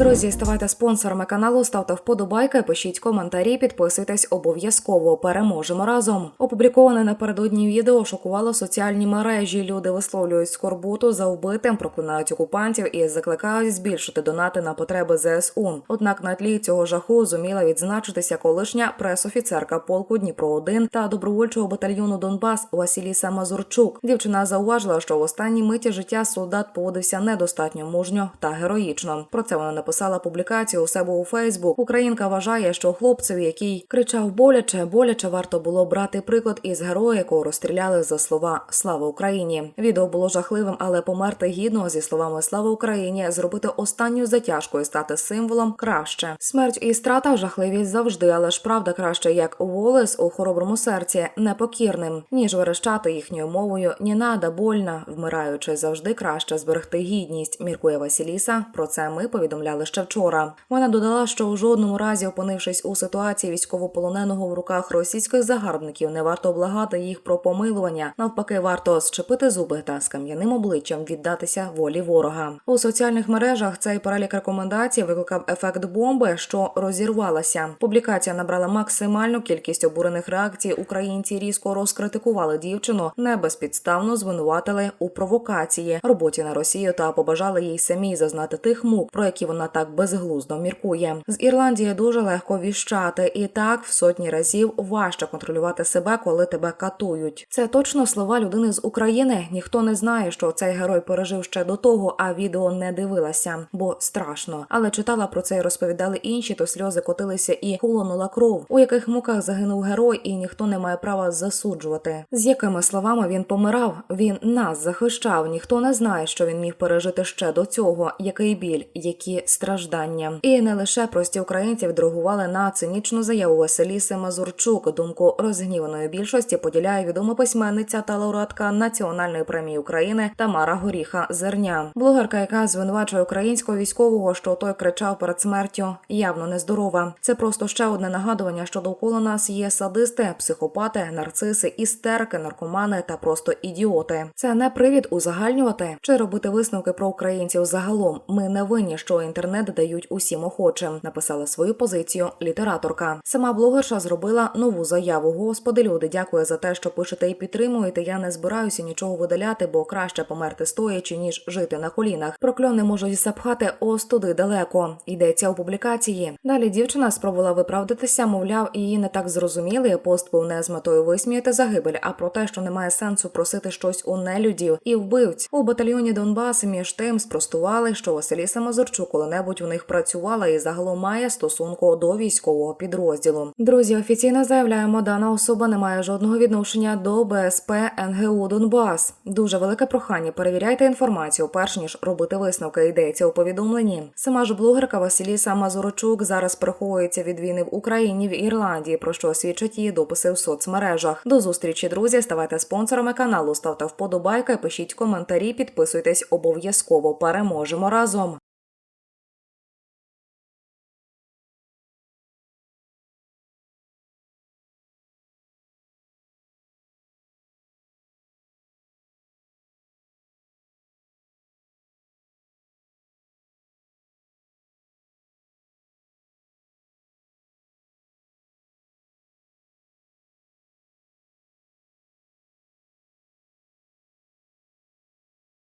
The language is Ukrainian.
Друзі, ставайте спонсорами каналу, ставте вподобайки, пишіть коментарі, підписуйтесь обов'язково. Переможемо разом. Опубліковане напередодні відео шокувало соціальні мережі. Люди висловлюють скорботу за вбитим, проклинають окупантів і закликають збільшити донати на потреби ЗСУ. Однак на тлі цього жаху зуміла відзначитися колишня пресофіцерка полку Дніпро 1 та добровольчого батальйону Донбас Василіса Мазурчук. Дівчина зауважила, що в останній миті життя солдат поводився недостатньо мужньо та героїчно. Про це вона написала публікацію у себе у Фейсбук. Українка вважає, що хлопцеві, який кричав боляче, боляче варто було брати приклад із героя, якого розстріляли за слова Слава Україні. Відео було жахливим, але померти гідно зі словами Слава Україні, зробити останню затяжку і стати символом краще. Смерть і страта жахливість завжди, але ж правда краще, як Волес у хороброму серці, непокірним, ніж верещати їхньою мовою. Ні нада больна, вмираючи завжди краще зберегти гідність. Міркує Василіса. Про це ми повідомляли ще вчора. Вона додала, що у жодному разі, опинившись у ситуації військовополоненого в руках російських загарбників, не варто благати їх про помилування. Навпаки, варто зчепити зуби та з кам'яним обличчям віддатися волі ворога. У соціальних мережах цей перелік рекомендацій викликав ефект бомби, що розірвалася. Публікація набрала максимальну кількість обурених реакцій. Українці різко розкритикували дівчину, не безпідставно звинуватили у провокації, роботі на Росію та побажали їй самій зазнати тих мук, про які вона так безглуздо міркує. З Ірландії дуже легко віщати, і так в сотні разів важче контролювати себе, коли тебе катують. Це точно слова людини з України. Ніхто не знає, що цей герой пережив ще до того, а відео не дивилася, бо страшно. Але читала про це і розповідали інші, то сльози котилися і холонула кров, у яких муках загинув герой, і ніхто не має права засуджувати. З якими словами він помирав? Він нас захищав. Ніхто не знає, що він міг пережити ще до цього, який біль, які страждання. І не лише прості українці відреагували на цинічну заяву Василіси Мазурчук. Думку розгніваної більшості поділяє відома письменниця та лауреатка національної премії України Тамара Горіха Зерня. Блогерка, яка звинувачує українського військового, що той кричав перед смертю, явно нездорова. Це просто ще одне нагадування, що довкола нас є садисти, психопати, нарциси, істерики, наркомани та просто ідіоти. Це не привід узагальнювати чи робити висновки про українців загалом. Ми не винні, що інтернет дають усім охочим. Написала свою позицію літераторка. Сама блогерша зробила нову заяву. Господи, люди, дякую за те, що пишете і підтримуєте. Я не збираюся нічого видаляти, бо краще померти стоячи, ніж жити на колінах. Прокльони можуть запхати ось туди далеко. Йдеться у публікації. Далі дівчина спробувала виправдатися, мовляв, її не так зрозуміли. Пост був не з метою висміяти загибель, а про те, що немає сенсу просити щось у нелюдів і вбивць. У батальйоні Донбас між тим спростували, що Василіса Мазурчук коли-небудь у них працювала і загалом має стосунку до військового підрозділу. Друзі, офіційно заявляємо, дана особа не має жодного відношення до БСП НГУ Донбас. Дуже велике прохання. Перевіряйте інформацію, перш ніж робити висновки. Йдеться у повідомленні. Сама ж блогерка Василіса Мазурчук зараз переховується від війни в Україні в Ірландії, про що свідчать її дописи в соцмережах. До зустрічі, друзі. Ставайте спонсорами каналу, ставте вподобайки, пишіть коментарі, підписуйтесь обов'язково. Переможемо разом.